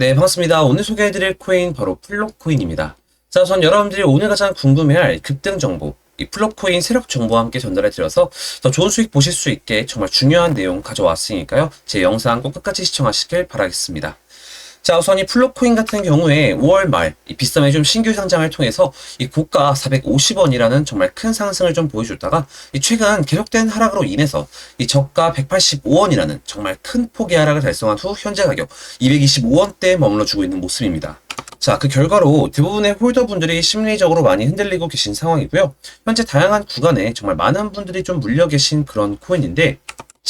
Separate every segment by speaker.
Speaker 1: 네, 반갑습니다. 오늘 소개해드릴 코인 바로 플롯코인입니다. 자, 우선 여러분들이 오늘 가장 궁금해할 급등 정보, 이 플롯코인 세력 정보와 함께 전달해드려서 더 좋은 수익 보실 수 있게 정말 중요한 내용 가져왔으니까요. 제 영상 꼭 끝까지 시청하시길 바라겠습니다. 자, 우선 이 플롯코인 같은 경우에 5월 말, 이 비썸의 좀 신규 상장을 통해서 이 고가 450원이라는 정말 큰 상승을 좀 보여줬다가 이 최근 계속된 하락으로 인해서 이 저가 185원이라는 정말 큰 폭의 하락을 달성한 후 현재 가격 225원대에 머물러주고 있는 모습입니다. 자, 그 결과로 대부분의 홀더분들이 심리적으로 많이 흔들리고 계신 상황이고요. 현재 다양한 구간에 정말 많은 분들이 좀 물려 계신 그런 코인인데,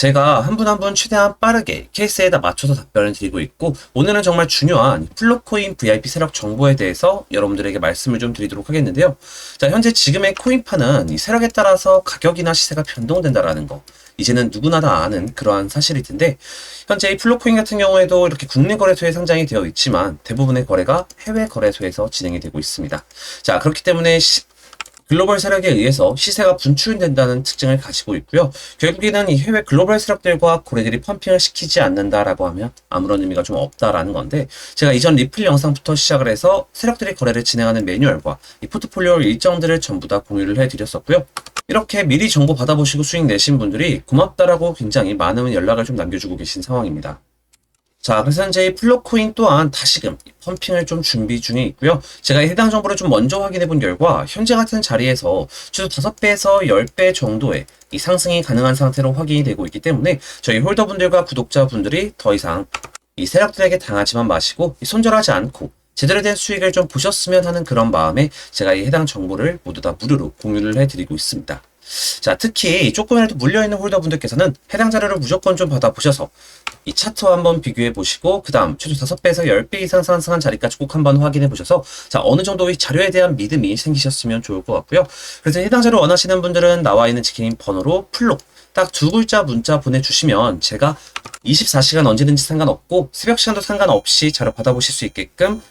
Speaker 1: 제가 한 분 한 분 최대한 빠르게 케이스에다 맞춰서 답변을 드리고 있고 오늘은 정말 중요한 플롯코인 VIP 세력 정보에 대해서 여러분들에게 말씀을 좀 드리도록 하겠는데요. 자 현재 지금의 코인판은 이 세력에 따라서 가격이나 시세가 변동된다라는 거 이제는 누구나 다 아는 그러한 사실일 텐데 현재 이 플롯코인 같은 경우에도 이렇게 국내 거래소에 상장이 되어 있지만 대부분의 거래가 해외 거래소에서 진행이 되고 있습니다. 자 그렇기 때문에 시, 글로벌 세력에 의해서 시세가 분출된다는 특징을 가지고 있고요. 결국에는 이 해외 글로벌 세력들과 고래들이 펌핑을 시키지 않는다라고 하면 아무런 의미가 좀 없다라는 건데 제가 이전 리플 영상부터 시작을 해서 세력들이 거래를 진행하는 매뉴얼과 이 포트폴리오 일정들을 전부 다 공유를 해드렸었고요. 이렇게 미리 정보 받아보시고 수익 내신 분들이 고맙다라고 굉장히 많은 연락을 좀 남겨주고 계신 상황입니다. 자, 그래서 현재 이 플롯코인 또한 다시금 펌핑을 좀 준비 중에 있고요. 제가 해당 정보를 좀 먼저 확인해 본 결과 현재 같은 자리에서 최소 5배에서 10배 정도의 이 상승이 가능한 상태로 확인이 되고 있기 때문에 저희 홀더분들과 구독자분들이 더 이상 이 세력들에게 당하지만 마시고 손절하지 않고 제대로 된 수익을 좀 보셨으면 하는 그런 마음에 제가 이 해당 정보를 모두 다 무료로 공유를 해드리고 있습니다. 자, 특히 조금이라도 물려있는 홀더분들께서는 해당 자료를 무조건 좀 받아보셔서 이 차트와 한번 비교해 보시고 그 다음 최소 5배에서 10배 이상 상승한 자리까지 꼭 한번 확인해 보셔서 자 어느 정도 이 자료에 대한 믿음이 생기셨으면 좋을 것 같고요. 그래서 해당 자료 원하시는 분들은 나와 있는 지खे인 번호로 플로 딱 두 글자 문자 보내주시면 제가 24시간 언제든지 상관없고 새벽 시간도 상관없이 자료 받아보실 수 있게끔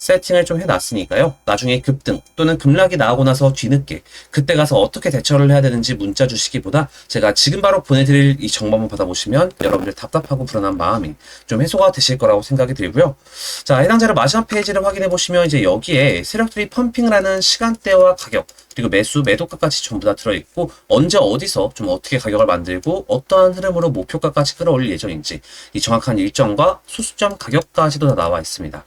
Speaker 1: 세팅을 좀 해놨으니까요. 나중에 급등 또는 급락이 나오고 나서 뒤늦게 그때 가서 어떻게 대처를 해야 되는지 문자 주시기보다 제가 지금 바로 보내드릴 이 정보만 받아보시면 여러분들 답답하고 불안한 마음이 좀 해소가 되실 거라고 생각이 들고요. 자, 해당 자료 마지막 페이지를 확인해 보시면 이제 여기에 세력들이 펌핑을 하는 시간대와 가격 그리고 매수, 매도가까지 전부 다 들어있고 언제 어디서 좀 어떻게 가격을 만들고 어떠한 흐름으로 목표가까지 끌어올릴 예정인지 이 정확한 일정과 소수점 가격까지도 다 나와 있습니다.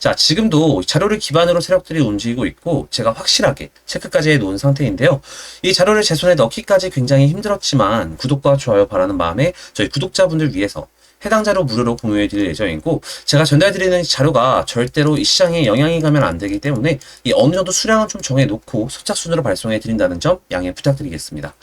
Speaker 1: 자, 지금도 자료를 기반으로 세력들이 움직이고 있고 제가 확실하게 체크까지 해놓은 상태인데요. 이 자료를 제 손에 넣기까지 굉장히 힘들었지만 구독과 좋아요 바라는 마음에 저희 구독자분들 위해서 해당 자료 무료로 공유해 드릴 예정이고 제가 전달 드리는 자료가 절대로 이 시장에 영향이 가면 안 되기 때문에 이 어느 정도 수량은 좀 정해 놓고 소착순으로 발송해 드린다는 점 양해 부탁드리겠습니다.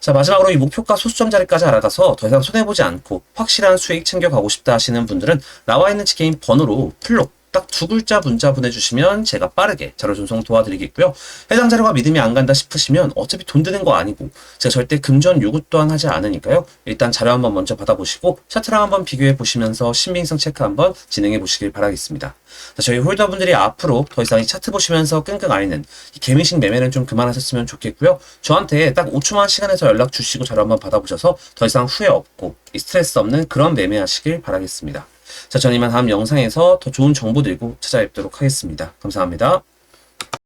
Speaker 1: 자, 마지막으로 이 목표가 소수점 자리까지 알아가서 더 이상 손해보지 않고 확실한 수익 챙겨가고 싶다 하시는 분들은 나와 있는 지게임 번호로 플롯 딱 두 글자 문자 보내주시면 제가 빠르게 자료 전송 도와드리겠고요. 해당 자료가 믿음이 안 간다 싶으시면 어차피 돈 드는 거 아니고 제가 절대 금전 요구 또한 하지 않으니까요. 일단 자료 한번 먼저 받아보시고 차트랑 한번 비교해 보시면서 신빙성 체크 한번 진행해 보시길 바라겠습니다. 자, 저희 홀더분들이 앞으로 더 이상 이 차트 보시면서 끙끙 앓는 이 개미식 매매는 좀 그만하셨으면 좋겠고요. 저한테 딱 5초만 시간에서 연락 주시고 자료 한번 받아보셔서 더 이상 후회 없고 이 스트레스 없는 그런 매매하시길 바라겠습니다. 자, 저는 이만 다음 영상에서 더 좋은 정보 들고 찾아뵙도록 하겠습니다. 감사합니다.